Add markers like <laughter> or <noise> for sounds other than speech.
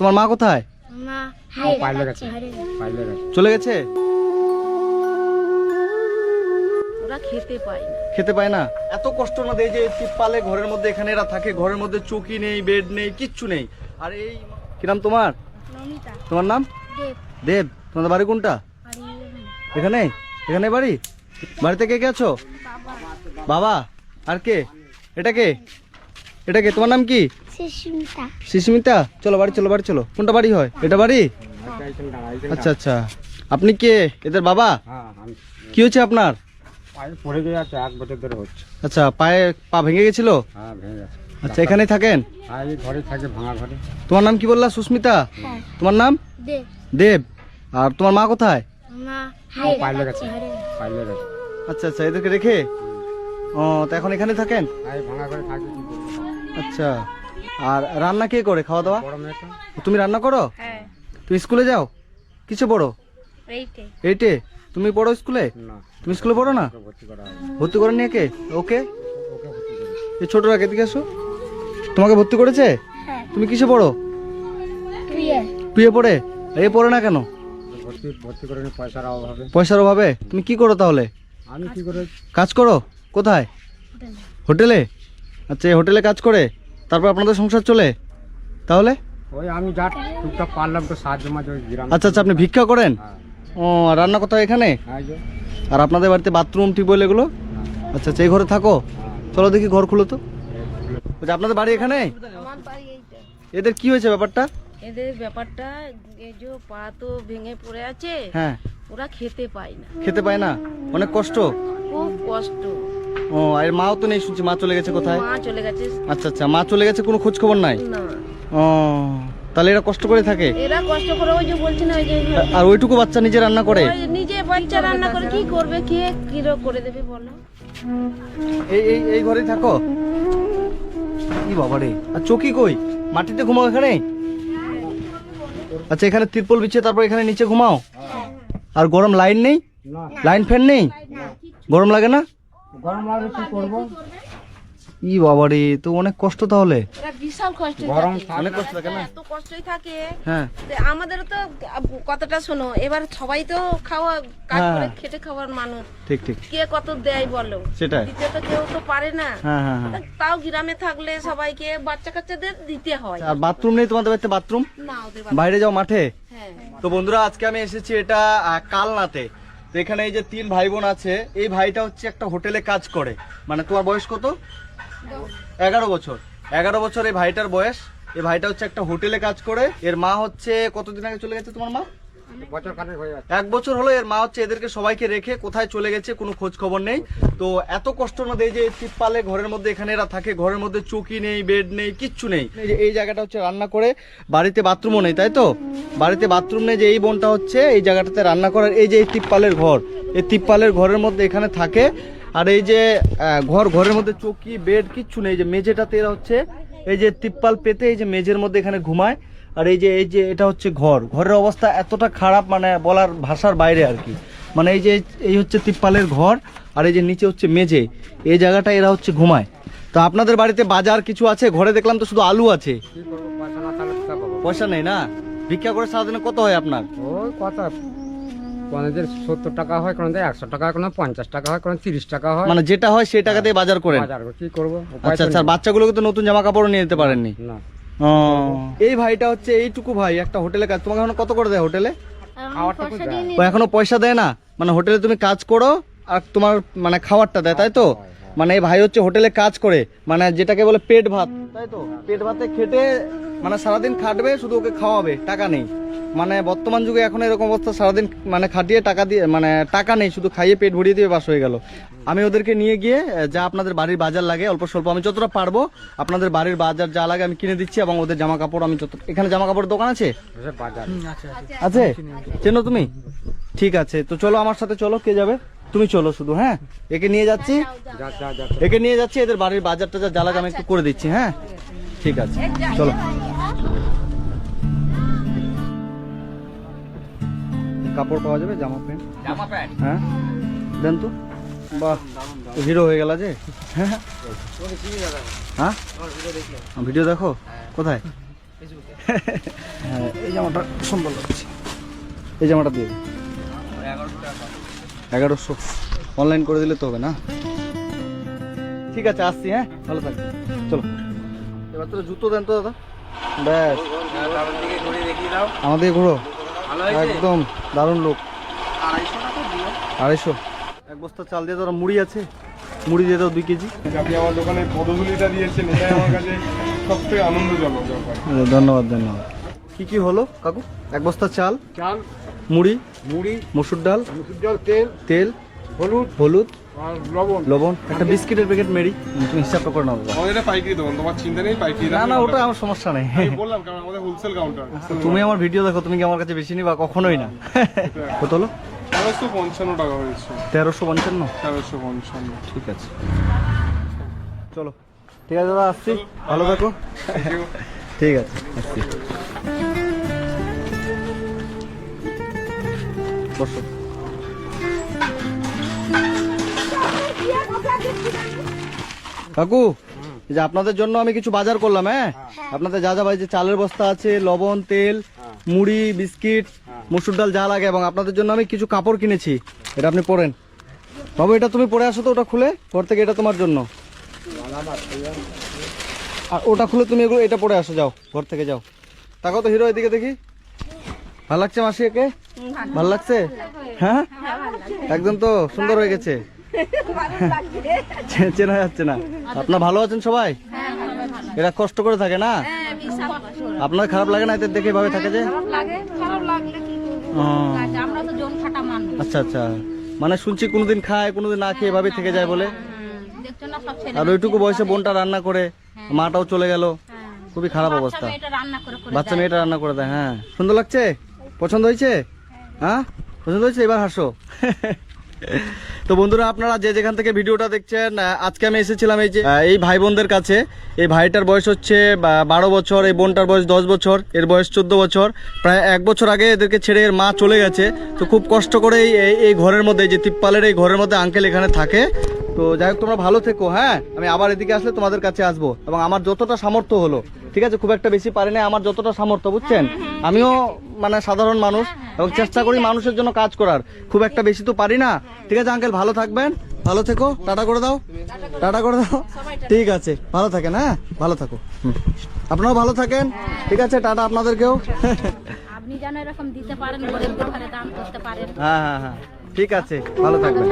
তোমার মা কোথায়? চলে গেছে? খেতে পায় না। খেতে পায় না? এত কষ্ট না দেয় যে তিপ্পালে ঘরের মধ্যে এখানে এরা থাকে ঘরের মধ্যে চৌকি নেই বেড নেই কিচ্ছু নেই। আর এই কি নাম তোমার? তোমার নাম? দেব। দেব। তোমাদের বাড়ি কোনটা? এখানে। এখানে? বাড়ি? বাড়িতে কে কে আছো? বাবা? আর কে? এটা কে? এটা কে? তোমার নাম কি? সুস্মিতা। চলো বাড়ি চলো বাড়ি চলো। কোনটা বাড়ি হয়? এটা বাড়ি? আচ্ছা আচ্ছা। আপনি কে? এদের বাবা? হ্যাঁ আমি। কি হচ্ছে আপনার? পড়ে গিয়ে আছে এক বছর ধরে হচ্ছে। আচ্ছা পায়ে পা ভেঙে গেছিল? হ্যাঁ ভেঙে গেছে। আচ্ছা এখানেই থাকেন? হ্যাঁ ঘরে থাকে ভাঙা ঘরে। তোমার নাম কি বললা সুস্মিতা? হ্যাঁ। তোমার নাম? দেব। দেব। আর তোমার মা কোথায়? মা ও পাইলে গেছে পাইলে গেছে আচ্ছা আচ্ছা এদেরকে রেখে? ও তো এখন এখানে থাকেন? ভাঙা ঘরে থাকে। আচ্ছা। আর রান্না কে করে? খাওয়া দাওয়া? তুমি রান্না করো? হ্যাঁ। তুমি স্কুলে যাও? কিছু পড়ো? এইটে। তুমি পড়ো স্কুলে? তুমি স্কুলে পড়ো না? ভর্তি করা নিয়ে কে? ওকে? এই ছোট রাখ এদিকে আসো। তোমাকে ভর্তি করেছে? হ্যাঁ। তুমি কিসে পড়ো? টুয়ে পড়ে? এ পড়ে না কেন? পয়সার অভাব। হবে পয়সার অভাবে? তুমি কি করো তাহলে? আমি কি করে? কাজ করো? কোথায়? হোটেলে। আচ্ছা হোটেলে কাজ করে? তারপর আপনাদের সংসার চলে? তাহলে? ওই আমি যা টুকটাক পারলাম তো সাহায্য মাঝে ওই গ্রাম। আচ্ছা আচ্ছা আপনি ভিক্ষা করেন? হ্যাঁ। ও আর রান্না কোথাও এখানে? হ্যাঁ, এই যে, আর আপনাদের বাড়িতে বাথরুম টিউবওয়েল এগুলো? হ্যাঁ, আচ্ছা আচ্ছা এই ঘরে থাকো। চলো দেখি ঘর খুলো তো। বলছি, আপনাদের বাড়ি এখানে? আমার বাড়ি এইটা। এদের কি হয়েছে ব্যাপারটা? এদের ব্যাপারটা এই যে পা তো ভেঙে পড়ে আছে হ্যাঁ। ওরা খেতে পায় না। খেতে পায় না? অনেক কষ্ট? খুব কষ্ট। ও আর মাও তো নেই শুনছি। মা চলে গেছে কোথায়? মা চলে গেছে। আচ্ছা আচ্ছা। মা চলে গেছে কোনো খোঁজ খবর নাই? না। ও তাহলে এরা কষ্ট করে থাকে? এরা কষ্ট করে ওই যে বলছে না ওই যে আর ওইটুকু বাচ্চা নিজে রান্না করে? নিজে বাচ্চা রান্না করে কি করবে কে কিরো করে দেবে বলো। এই এই এই ঘরেই থাকো। কি বাবা রে। আর চকি কই? মাটিতে ঘুমাও এখানে? আচ্ছা এখানে তিরপল বিছিয়ে তারপর এখানে নিচে ঘুমাও? আর গরম লাইন নেই? লাইন ফ্যান নেই। গরম লাগে না? গরম লাগলে কি করব। ই বাবা তো অনেক কষ্ট তাহলে। বিশাল কষ্ট গরম অনেক কষ্ট থাকে না? এত কষ্টই থাকে। হ্যাঁ। তো কতটা শোনো এবার সবাই তো খাওয়া কাজ হ্যাঁ। করে খেটে খাওয়ার মানুষ। ঠিক ঠিক। কে কত দেয় বলো? সেটাই। দিতে তো কেউ তো পারে না। হ্যাঁ হ্যাঁ হ্যাঁ। তাও গ্রামে থাকলে সবাইকে বাচ্চা কাচ্চাদের দিতে হয়। আর বাথরুম নেই তোমাদের বাড়িতে বাথরুম? না বাইরে যাও মাঠে? হ্যাঁ। তো বন্ধুরা আজকে আমি এসেছি এটা কালনাতে। তো এখানে এই যে তিন ভাই বোন আছে, এই ভাইটা হচ্ছে একটা হোটেলে কাজ করে। মানে তোমার বয়স কত? এগারো বছর। এগারো বছর এই ভাইটার বয়স। এই ভাইটা হচ্ছে একটা হোটেলে কাজ করে। এর মা হচ্ছে কতদিন আগে চলে গেছে তোমার মা? এক বছর হলো এর মা হচ্ছে এদেরকে সবাইকে রেখে কোথায় চলে গেছে কোনো খোঁজ খবর নেই। তো এত কষ্ট না দেয় যে তিপ্পালে ঘরের মধ্যে এখানে এরা থাকে, ঘরের মধ্যে চৌকি নেই বেড নেই, কিচ্ছু নেই। এই এই জায়গাটা হচ্ছে রান্না করে, বাড়িতে বাথরুমও নেই, তাই তো? বাড়িতে বাথরুম নেই যে এই বোনটা হচ্ছে, এই জায়গাটাতে রান্না করার, এই যে এই তিপ্পালের ঘর, এই তিপ্পালের ঘরের মধ্যে এখানে থাকে। আর এই যে ঘর, ঘরের মধ্যে চৌকি বেড কিচ্ছু নেই। এই যে মেঝেটাতে এরা হচ্ছে, এই যে তিপ্পাল পেতে এই যে মেঝের মধ্যে এখানে ঘুমায়। আর এই যে এই যে এটা হচ্ছে ঘর। ঘরের অবস্থা এতটা খারাপ মানে বলার ভাষার বাইরে আর কি। মানে এই যে এই হচ্ছে তিপ্পালের ঘর আর এই যে নিচে হচ্ছে মেঝে। এই জায়গাটা এরা হচ্ছে ঘুমায়। তো আপনাদের বাড়িতে বাজার কিছু আছে? ঘরে দেখলাম তো শুধু আলু আছে। পয়সা নেই না? ভিক্ষা করে সারাদিনে কত হয় আপনার? ওই সত্তর টাকা হয় কোনোদিন একশো টাকা কোনো পঞ্চাশ টাকা হয় কোনো তিরিশ টাকা হয়। মানে যেটা হয় সেই টাকা দিয়ে বাজার করেন। বাজার করে কি করব? আচ্ছা আচ্ছা আর বাচ্চাগুলোকে তো নতুন জামা কাপড় নিয়ে যেতে পারেননি? না। এই ভাইটা হচ্ছে এইটুকু ভাই একটা হোটেলে কাজ। তোমাকে এখন কত করে দেয় হোটেলে? ও এখনও পয়সা দেয় না? মানে হোটেলে তুমি কাজ করো আর তোমার মানে খাবারটা দেয় তাই তো? মানে এই ভাই হচ্ছে হোটেলে কাজ করে মানে যেটাকে বলে পেট ভাত তাই তো? পেট ভাতে খেটে মানে সারাদিন খাটবে শুধু ওকে খাওয়াবে টাকা নেই। মানে বর্তমান যুগে এখন এরকম অবস্থা সারাদিন মানে খাটিয়ে টাকা দিয়ে মানে টাকা নেই শুধু খাইয়ে পেট ভরিয়ে দিয়ে বাস হয়ে গেল। আমি ওদেরকে নিয়ে গিয়ে যা আপনাদের বাড়ির বাজার লাগে অল্প স্বল্প আমি যতটা পারব আপনাদের বাড়ির বাজার যা লাগে আমি কিনে দিচ্ছি এবং ওদের জামা কাপড় আমি যত এখানে জামা কাপড়ের দোকান আছে? আছে চেনো তুমি? ঠিক আছে তো চলো আমার সাথে চলো কে যাবে? তুমি চলো শুধু হ্যাঁ? একে নিয়ে যাচ্ছি। যা যা যা একে নিয়ে যাচ্ছি এদের বাড়ির বাজার টাজার জ্বালাক আমি একটু করে দিচ্ছি হ্যাঁ? ঠিক আছে চলো। কাপড় পাওয়া যাবে জামা প্যান্ট? জামা প্যান্ট? হ্যাঁ। দেন তো। বাহ হিরো হয়ে গেল যে। হ্যাঁ হ্যাঁ। ভিডিও দেখো? কোথায়? হ্যাঁ এই জামাটা সুন্দর লাগছে এই জামাটা দিয়ে। এগারোশো। অনলাইন করে দিলে তো হবে না। ঠিক আছে আসছি হ্যাঁ? ভালো থাকবে চলো। এবার তো জুতো দেন তো দাদা। ব্যাস। আমাদের ঘুরো। একদম দারুণ লোক। আড়াইশো। এক বস্তা চাল দিয়ে ধরো মুড়ি আছে। মুড়ি দিয়ে দাও দুই কেজি। আপনি আমার দোকানে পদধূলিটা দিয়েছেন এটাই আমার কাছে সবথেকে আনন্দজনক ধন্যবাদ ধন্যবাদ। কি কি হলো কাকু? এক বস্তা চাল চাল মুড়ি মুড়ি মসুর ডাল মুসুর জল তেল তেল হলুদ হলুদ লবণ। লবণ। একটা বিস্কিটের প্যাকেট মেরি তুমি হিসাবটা করে নাও দাদা। আমাদের এটা পাইকারি দোকান তোমার চিন্তা নেই পাইকারি না না ওটা আমার সমস্যা নেই। বললাম কারণ আমাদের হোলসেল কাউন্টার তুমি আমার ভিডিও দেখো তুমি কি আমার কাছে বেশি নিবা? কখনোই না। কত হলো? তেরোশো পঞ্চান্ন টাকা হয়েছে। তেরোশো পঞ্চান্ন? তেরোশো পঞ্চান্ন। ঠিক আছে। চলো। ঠিক আছে দাদা আসছি। ভালো থাকো। <laughs> ঠিক আছে আসছি। বসো। কাকু এই যে আপনাদের জন্য আমি কিছু বাজার করলাম হ্যাঁ? আপনাদের যা যা ভাই যে চালের বস্তা আছে লবণ তেল মুড়ি বিস্কিট মসুর ডাল যা লাগে এবং আপনাদের জন্য আমি কিছু কাপড় কিনেছি। এটা আপনি পরেন। বাবু এটা তুমি পরে আসো তো ওটা খুলে ঘর থেকে এটা তোমার জন্য। আর ওটা খুলে তুমি এগুলো এটা পরে আসো যাও ঘর থেকে যাও। তাকাও তো হিরো এদিকে দেখি। ভালো লাগছে মাসি একে? ভালো। লাগছে? হ্যাঁ? একদম তো সুন্দর হয়ে গেছে। চেনা যাচ্ছে না। আপনার ভালো আছেন সবাই? এরা কষ্ট করে থাকে না? আপনার খারাপ লাগে না এদের দেখে এভাবে থাকে যে? মানুষ। আচ্ছা আচ্ছা। মানে শুনছি কোনোদিন খায় কোনোদিন না খেয়ে এভাবে থেকে যায় বলে। ছেলে আর ওইটুকু বয়সে বোনটা রান্না করে মাটাও চলে গেল। খুবই খারাপ অবস্থা। বাচ্চা মেয়েটা রান্না করে দেয় হ্যাঁ। সুন্দর লাগছে? পছন্দ হয়েছে? হ্যাঁ? পছন্দ হয়েছে? এবার হাসো। <laughs> তো বন্ধুরা, আপনারা যে যেখান থেকে ভিডিওটা দেখছেন আজকে আমি এসেছিলাম এই যে এই ভাই বোনদের কাছে। এই ভাইটার বয়স হচ্ছে বারো বছর, এই বোনটার বয়স দশ বছর, এর বয়স চোদ্দ বছর। প্রায় এক বছর আগে এদেরকে ছেড়ে এর মা চলে গেছে। তো খুব কষ্ট করে এই- ঘরের মধ্যে যে তিপ্পালের এই ঘরের মধ্যে আঙ্কেল এখানে থাকে। তো যাই হোক তোমরা ভালো থেকো হ্যাঁ? আমি আবার এদিকে আসলে তোমাদের কাছে আসব। এবং আমার যতটা সামর্থ্য হলো ঠিক আছে? খুব একটা বেশি পারি না আমার যতটা সামর্থ্য বুঝছেন? আমিও মানে সাধারণ মানুষ এবং চেষ্টা করি মানুষের জন্য কাজ করার। খুব একটা বেশি তো পারি না। ঠিক আছে আঙ্কেল ভালো থাকবেন। ভালো থেকো। টাটা করে দাও। টাটা করে দাও। ঠিক আছে। ভালো থাকেন হ্যাঁ? ভালো থাকো। আপনারাও ভালো থাকেন। ঠিক আছে টাটা আপনাদেরকেও। আপনি যেন এরকম দিতে পারেন গরিবদের করতে পারেন। হ্যাঁ হ্যাঁ হ্যাঁ। ঠিক আছে। ভালো থাকবেন।